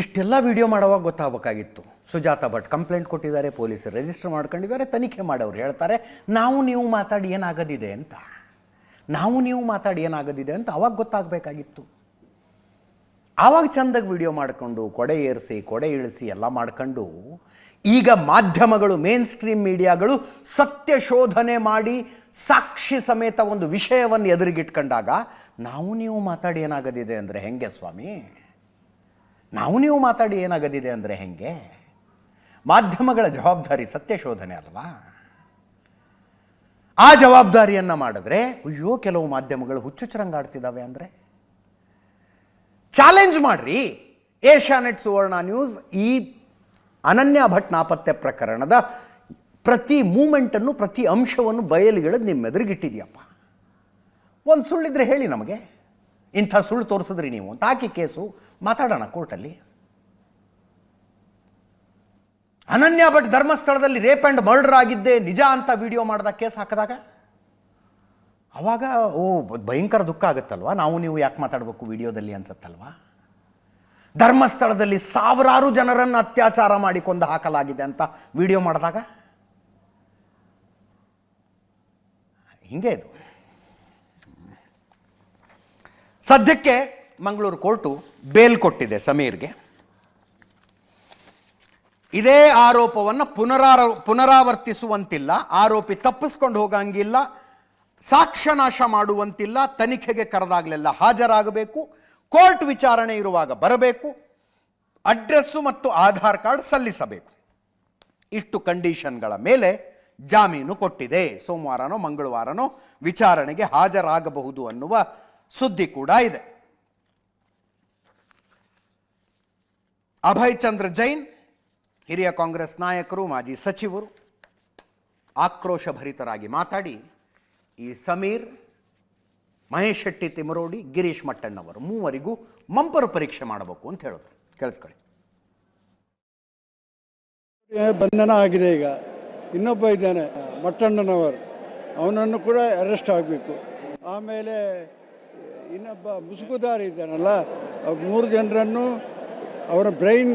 ಇಷ್ಟೆಲ್ಲ ವಿಡಿಯೋ ಮಾಡೋವಾಗ ಗೊತ್ತಾಗಬೇಕಾಗಿತ್ತು. ಸುಜಾತ ಭಟ್ ಕಂಪ್ಲೇಂಟ್ ಕೊಟ್ಟಿದ್ದಾರೆ ಪೊಲೀಸರು ರಿಜಿಸ್ಟರ್ ಮಾಡ್ಕೊಂಡಿದ್ದಾರೆ, ತನಿಖೆ ಮಾಡೋರು ಹೇಳ್ತಾರೆ, ನಾವು ನೀವು ಮಾತಾಡಿ ಏನಾಗದಿದೆ ಅಂತ. ನಾವು ನೀವು ಮಾತಾಡಿ ಏನಾಗದಿದೆ ಅಂತ ಅವಾಗ ಗೊತ್ತಾಗಬೇಕಾಗಿತ್ತು. ಆವಾಗ ಚಂದಾಗಿ ವಿಡಿಯೋ ಮಾಡಿಕೊಂಡು, ಕೊಡೆ ಏರಿಸಿ, ಕೊಡೆ ಇಳಿಸಿ ಎಲ್ಲ ಮಾಡ್ಕೊಂಡು, ಈಗ ಮಾಧ್ಯಮಗಳು ಮೇನ್ ಸ್ಟ್ರೀಮ್ ಮೀಡಿಯಾಗಳು ಸತ್ಯ ಶೋಧನೆ ಮಾಡಿ, ಸಾಕ್ಷಿ ಸಮೇತ ಒಂದು ವಿಷಯವನ್ನು ಎದುರಿಗಿಟ್ಕೊಂಡಾಗ, ನಾವು ನೀವು ಮಾತಾಡಿ ಏನಾಗದಿದೆ ಅಂದರೆ ಹೆಂಗೆ ಸ್ವಾಮಿ? ನಾವು ನೀವು ಮಾತಾಡಿ ಏನಾಗದಿದೆ ಅಂದರೆ ಹೆಂಗೆ? ಮಾಧ್ಯಮಗಳ ಜವಾಬ್ದಾರಿ ಸತ್ಯ ಶೋಧನೆ ಅಲ್ವಾ? ಆ ಜವಾಬ್ದಾರಿಯನ್ನು ಮಾಡಿದ್ರೆ ಅಯ್ಯೋ, ಕೆಲವು ಮಾಧ್ಯಮಗಳು ಹುಚ್ಚುಚ್ಚರಂಗಾಡ್ತಿದ್ದಾವೆ ಅಂದರೆ? ಚಾಲೆಂಜ್ ಮಾಡ್ರಿ. ಏಷ್ಯಾನೆಟ್ ಸುವರ್ಣ ನ್ಯೂಸ್ ಈ ಅನನ್ಯ ಭಟ್ ನಾಪತ್ತೆ ಪ್ರಕರಣದ ಪ್ರತಿ ಮೂಮೆಂಟನ್ನು, ಪ್ರತಿ ಅಂಶವನ್ನು ಬಯಲಿಗೆಳೆದು ನಿಮ್ಮ ಎದುರಿಗಿಟ್ಟಿದೆಯಪ್ಪ ಒಂದು ಸುಳ್ಳಿದ್ರೆ ಹೇಳಿ ನಮಗೆ. ಇಂಥ ಸುಳ್ಳು ತೋರಿಸಿದ್ರಿ ನೀವು ಅಂತ. ಹಾಕಿ ಕೇಸು. ಮಾತಾಡೋಣ ಕೋರ್ಟಲ್ಲಿ. ಅನನ್ಯ ಭಟ್ ಧರ್ಮಸ್ಥಳದಲ್ಲಿ ರೇಪ್ ಆ್ಯಂಡ್ ಮರ್ಡರ್ ಆಗಿದ್ದೆ ನಿಜ ಅಂತ ವಿಡಿಯೋ ಮಾಡಿದ ಕೇಸ್ ಹಾಕಿದಾಗ? ಅವಾಗ, ಓ, ಭಯಂಕರ ದುಃಖ ಆಗುತ್ತಲ್ವ? ನಾವು ನೀವು ಯಾಕೆ ಮಾತಾಡಬೇಕು ವಿಡಿಯೋದಲ್ಲಿ ಅನ್ಸತ್ತಲ್ವಾ? ಧರ್ಮಸ್ಥಳದಲ್ಲಿ ಸಾವಿರಾರು ಜನರನ್ನು ಅತ್ಯಾಚಾರ ಮಾಡಿ ಕೊಂದು ಹಾಕಲಾಗಿದೆ ಅಂತ ವಿಡಿಯೋ ಮಾಡಿದಾಗ? ಹಿಂಗೆ ಇದು. ಸದ್ಯಕ್ಕೆ ಮಂಗಳೂರು ಕೋರ್ಟು ಬೇಲ್ ಕೊಟ್ಟಿದೆ ಸಮೀರ್ಗೆ. ಇದೇ ಆರೋಪವನ್ನು ಪುನರಾರ, ಪುನರಾವರ್ತಿಸುವಂತಿಲ್ಲ, ಆರೋಪಿ ತಪ್ಪಿಸ್ಕೊಂಡು ಹೋಗಂಗಿಲ್ಲ, ಸಾಕ್ಷ್ಯನಾಶ ಮಾಡುವಂತಿಲ್ಲ, ತನಿಖೆಗೆ ಕರೆದಾಗಲೆಲ್ಲ ಹಾಜರಾಗಬೇಕು, ಕೋರ್ಟ್ ವಿಚಾರಣೆ ಇರುವಾಗ ಬರಬೇಕು, ಅಡ್ರೆಸ್ಸು ಮತ್ತು ಆಧಾರ್ ಕಾರ್ಡ್ ಸಲ್ಲಿಸಬೇಕು. ಇಷ್ಟು ಕಂಡೀಷನ್ಗಳ ಮೇಲೆ ಜಾಮೀನು ಕೊಟ್ಟಿದೆ. ಸೋಮವಾರನೋ, ಮಂಗಳವಾರನೋ ವಿಚಾರಣೆಗೆ ಹಾಜರಾಗಬಹುದು ಅನ್ನುವ ಸುದ್ದಿ ಕೂಡ ಇದೆ. ಅಭಯ್ ಚಂದ್ರ ಜೈನ್, ಹಿರಿಯ ಕಾಂಗ್ರೆಸ್ ನಾಯಕರು, ಮಾಜಿ ಸಚಿವರು ಆಕ್ರೋಶಭರಿತರಾಗಿ ಮಾತಾಡಿ, ಈ ಸಮೀರ್, ಮಹೇಶ್ ಶೆಟ್ಟಿ ತಿಮರೋಡಿ ಗಿರೀಶ್ ಮಟ್ಟಣ್ಣವರು ಮೂವರಿಗೂ ಮಂಪರು ಪರೀಕ್ಷೆ ಮಾಡಬೇಕು ಅಂತ ಹೇಳಿದ್ರು. ಕೇಳಿಸ್ಕೊಳ್ಳಿ. ಬಂಧನ ಆಗಿದೆ ಈಗ. ಇನ್ನೊಬ್ಬ ಇದ್ದಾನೆ, ಮಟ್ಟಣ್ಣನವರು. ಅವನನ್ನು ಕೂಡ ಅರೆಸ್ಟ್ ಆಗಬೇಕು. ಆಮೇಲೆ ಇನ್ನೊಬ್ಬ ಮುಸುಗುದಾರಿ ಇದ್ದಾನಲ್ಲ ಮೂರು ಜನರನ್ನು ಅವರ ಬ್ರೈನ್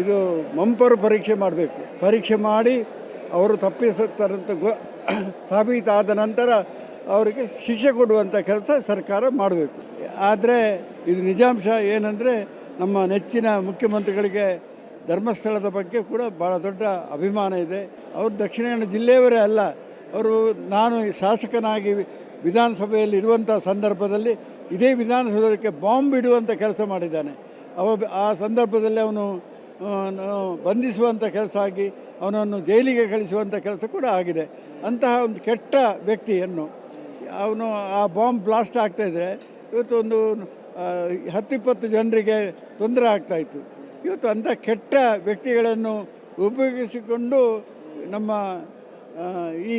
ಇದು ಮಂಪರು ಪರೀಕ್ಷೆ ಮಾಡಬೇಕು. ಪರೀಕ್ಷೆ ಮಾಡಿ ಅವರು ತಪ್ಪಿಸುತ್ತಾರಂತ ಸಾಬೀತಾದ ನಂತರ ಅವರಿಗೆ ಶಿಕ್ಷೆ ಕೊಡುವಂಥ ಕೆಲಸ ಸರ್ಕಾರ ಮಾಡಬೇಕು. ಆದರೆ ಇದು ನಿಜಾಂಶ ಏನಂದರೆ ನಮ್ಮ ನೆಚ್ಚಿನ ಮುಖ್ಯಮಂತ್ರಿಗಳಿಗೆ ಧರ್ಮಸ್ಥಳದ ಬಗ್ಗೆ ಕೂಡ ಭಾಳ ದೊಡ್ಡ ಅಭಿಮಾನ ಇದೆ. ಅವರು ದಕ್ಷಿಣ ಕನ್ನಡ ಜಿಲ್ಲೆಯವರೇ ಅಲ್ಲ. ಅವರು ನಾನು ಶಾಸಕನಾಗಿ ವಿಧಾನಸಭೆಯಲ್ಲಿ ಇರುವಂಥ ಸಂದರ್ಭದಲ್ಲಿ ಇದೇ ವಿಧಾನಸೌಧಕ್ಕೆ ಬಾಂಬ್ ಇಡುವಂಥ ಕೆಲಸ ಮಾಡಿದ್ದಾನೆ. ಅವ ಆ ಸಂದರ್ಭದಲ್ಲಿ ಅವನು ಬಂಧಿಸುವಂಥ ಕೆಲಸ ಆಗಿ ಅವನನ್ನು ಜೈಲಿಗೆ ಕಳಿಸುವಂಥ ಕೆಲಸ ಕೂಡ ಆಗಿದೆ. ಅಂತಹ ಒಂದು ಕೆಟ್ಟ ವ್ಯಕ್ತಿಯನ್ನು ಅವನು ಆ ಬಾಂಬ್ ಬ್ಲಾಸ್ಟ್ ಆಗ್ತಾಯಿದ್ರೆ ಇವತ್ತು ಒಂದು ಹತ್ತಿಪ್ಪತ್ತು ಜನರಿಗೆ ತೊಂದರೆ ಆಗ್ತಾಯಿತ್ತು ಇವತ್ತು ಅಂಥ ಕೆಟ್ಟ ವ್ಯಕ್ತಿಗಳನ್ನು ಉಪಯೋಗಿಸಿಕೊಂಡು ನಮ್ಮ ಈ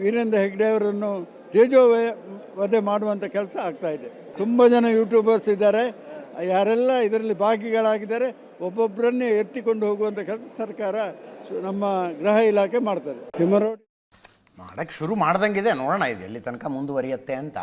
ವೀರೇಂದ್ರ ಹೆಗ್ಡೆ ಅವರನ್ನು ತೇಜೋವಧೆ ಮಾಡುವಂಥ ಕೆಲಸ ಆಗ್ತಾಯಿದೆ ತುಂಬ ಜನ ಯೂಟ್ಯೂಬರ್ಸ್ ಇದ್ದಾರೆ. ಯಾರೆಲ್ಲ ಇದರಲ್ಲಿ ಭಾಗಿಗಳಾಗಿದ್ದಾರೆ ಒಬ್ಬೊಬ್ಬರನ್ನೇ ಎತ್ತಿಕೊಂಡು ಹೋಗುವಂಥ ಕೆಲಸ ಸರ್ಕಾರ ನಮ್ಮ ಗೃಹ ಇಲಾಖೆ ಮಾಡ್ತದೆ. ತಿಮ್ಮರೋಡಿ ಮಾಡಕ್ಕೆ ಶುರು ಮಾಡ್ದಂಗಿದೆ. ನೋಡೋಣ ಇದು ಎಲ್ಲಿ ತನಕ ಮುಂದುವರಿಯುತ್ತೆ ಅಂತ.